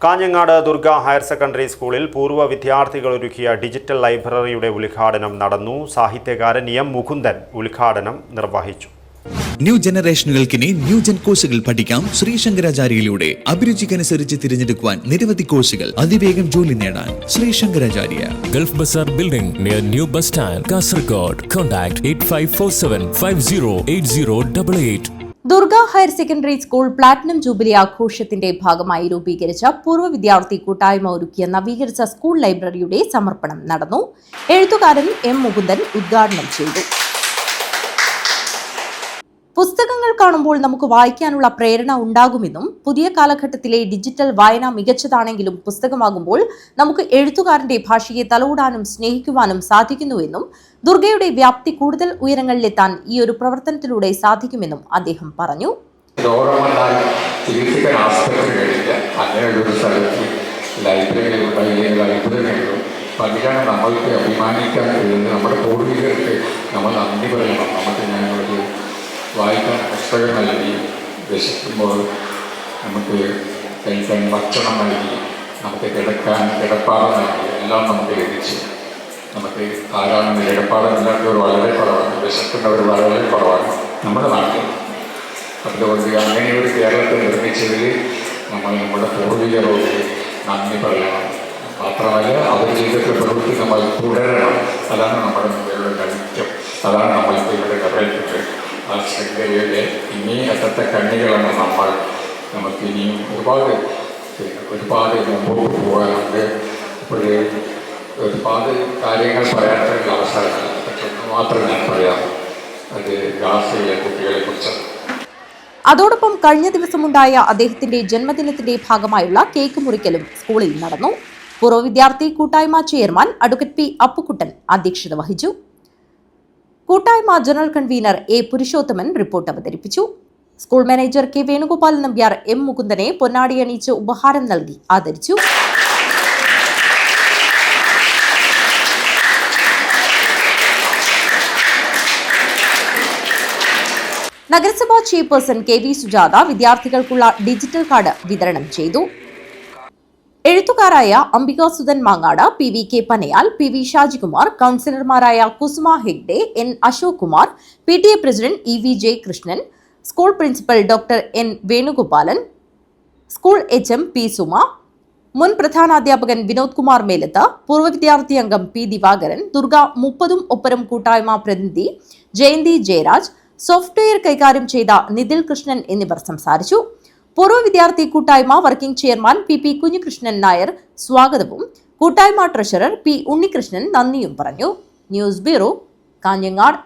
Kanhangad Durga higher secondary സ്കൂളിൽ പൂർവ വിദ്യാർത്ഥികൾ ഒരുക്കിയ ഡിജിറ്റൽ ലൈബ്രറിയുടെ ഉദ്ഘാടനം നടന്നു സാഹിത്യകാരൻ എം മുകുന്ദൻ ഉദ്ഘാടനം നിർവഹിച്ചു ന്യൂ ജനറേഷനുകൾക്കിനി ന്യൂ ജൻ കോഴ്സുകൾ പഠിക്കാം ശ്രീശങ്കരാചാര്യയിലൂടെ അഭിരുചിക്കനുസരിച്ച് തിരഞ്ഞെടുക്കുവാൻ നിരവധി കോഴ്സുകൾ അതിവേഗം ജോലി നേടാൻ Sree Sankaracharya Gulf Bazaar Building near New Bus Stand, Kasargod. Contact 8547 508088. Durga higher secondary school platinum jubilee ആഘോഷത്തിന്റെ ഭാഗമായി രൂപീകരിച്ച പൂർവ വിദ്യാർത്ഥി കൂട്ടായ്മ ഒരുക്കിയ നവീകരിച്ച സ്കൂൾ ലൈബ്രറിയുടെ സമർപ്പണം നടന്നു. എഴുത്തുകാരൻ എം മുകുന്ദൻ ഉദ്ഘാടനം ചെയ്തു. പുസ്തകങ്ങൾ കാണുമ്പോൾ നമുക്ക് വായിക്കാനുള്ള പ്രേരണ ഉണ്ടാകുമെന്നും പുതിയ കാലഘട്ടത്തിലെ ഡിജിറ്റൽ വായന മികച്ചതാണെങ്കിലും പുസ്തകമാകുമ്പോൾ നമുക്ക് എഴുത്തുകാരന്റെ ഭാഷയെ തലോടാനും സ്നേഹിക്കുവാനും സാധിക്കുന്നുവെന്നും ദുർഗയുടെ വ്യാപ്തി കൂടുതൽ ഉയരങ്ങളിലെത്താൻ ഈ ഒരു പ്രവർത്തനത്തിലൂടെ സാധിക്കുമെന്നും അദ്ദേഹം പറഞ്ഞു. അഭിമാനിക്കാൻ നമ്മുടെ നമ്മൾ നന്ദി പറയണം. നമുക്ക് ഞങ്ങൾക്ക് വായിക്കാൻ പുസ്തകം നൽകി വിശക്കുമ്പോൾ നമുക്ക് കഴിക്കാൻ ഭക്ഷണം നൽകി നമുക്ക് കിടക്കാൻ കിടപ്പാട നൽകി എല്ലാം നമുക്ക് ലഭിച്ചു. നമുക്ക് ആരാണെന്ന് കിടപ്പാടമില്ലാത്തവർ വളരെ കുറവാണ്. വിശക്കുന്നവർ വളരെ കുറവാണ് നമ്മുടെ നാട്ടിൽ. അതുകൊണ്ട് അങ്ങനെ ഒരു കേരളത്തെ നിർമ്മിച്ചതിൽ നമ്മൾ നമ്മുടെ പൂർവികരോട് നന്ദി പറയണം. മാത്രമല്ല അവർ ചെയ്തിട്ട് പ്രവൃത്തി നമ്മൾ തുടരണം. അതാണ് നമ്മുടെ മുമ്പിലുള്ള ദൗത്യം അതാണ് നമ്മൾക്ക് ഇവിടെ നിറവേറ്റത് ആ ശൃംഖലയുടെ ഇനി എത്തത്തെ കണ്ണികളാണ് നമ്മൾ നമുക്ക് ഇനിയും ഒരുപാട് ഒരുപാട് മുമ്പോട്ട് പോകാനുണ്ട്. അപ്പോൾ ഒരുപാട് കാര്യങ്ങൾ പറയാനുള്ള അവസരങ്ങൾ മാത്രം ഞാൻ പറയാം. അത് ഗാസയിലെ കുട്ടികളെ കുറിച്ചാണ് അതോടൊപ്പം കഴിഞ്ഞ ദിവസമുണ്ടായ അദ്ദേഹത്തിന്റെ ജന്മദിനത്തിന്റെ ഭാഗമായുള്ള കേക്ക് മുറിക്കലും സ്കൂളിൽ നടന്നു. പൂർവ വിദ്യാർത്ഥി കൂട്ടായ്മ ചെയർമാൻ അഡ്വക്കറ്റ് പി അപ്പുക്കുട്ടൻ അധ്യക്ഷത വഹിച്ചു. കൂട്ടായ്മ general convener A Purushothaman report അവതരിപ്പിച്ചു. School manager K Venugopal Nambiar M മുകുന്ദനെ പൊന്നാടി അണിയിച്ച് ഉപഹാരം നൽകി ആദരിച്ചു. നഗരസഭാ ചെയർപേഴ്സൺ കെ വി സുജാത വിദ്യാർത്ഥികൾക്കുള്ള ഡിജിറ്റൽ കാർഡ് വിതരണം ചെയ്തു. എഴുത്തുകാരായ Ambikasudhan Mangad P V K Panayal P V Shajikumar കൗൺസിലർമാരായ Kusuma Hegde N Ashok Kumar P T A president E V J Krishnan school principal doctor N Venugopalan school H M P Suma മുൻ പ്രധാനാധ്യാപകൻ വിനോദ് കുമാർ മേലത്ത് പൂർവ വിദ്യാർത്ഥി അംഗം P Divakaran Durga മുപ്പതും ഒപ്പരം കൂട്ടായ്മ പ്രതിനിധി Jayanti Jayaraj software കൈകാര്യം ചെയ്ത നിതിൽ കൃഷ്ണൻ എന്നിവർ സംസാരിച്ചു. പൂർവ വിദ്യാർത്ഥി കൂട്ടായ്മ working chairman P P Kunhikrishnan Nair സ്വാഗതവും. കൂട്ടായ്മ ട്രഷറർ പി ഉണ്ണികൃഷ്ണൻ നന്ദിയും പറഞ്ഞു. News bureau Kanhangad.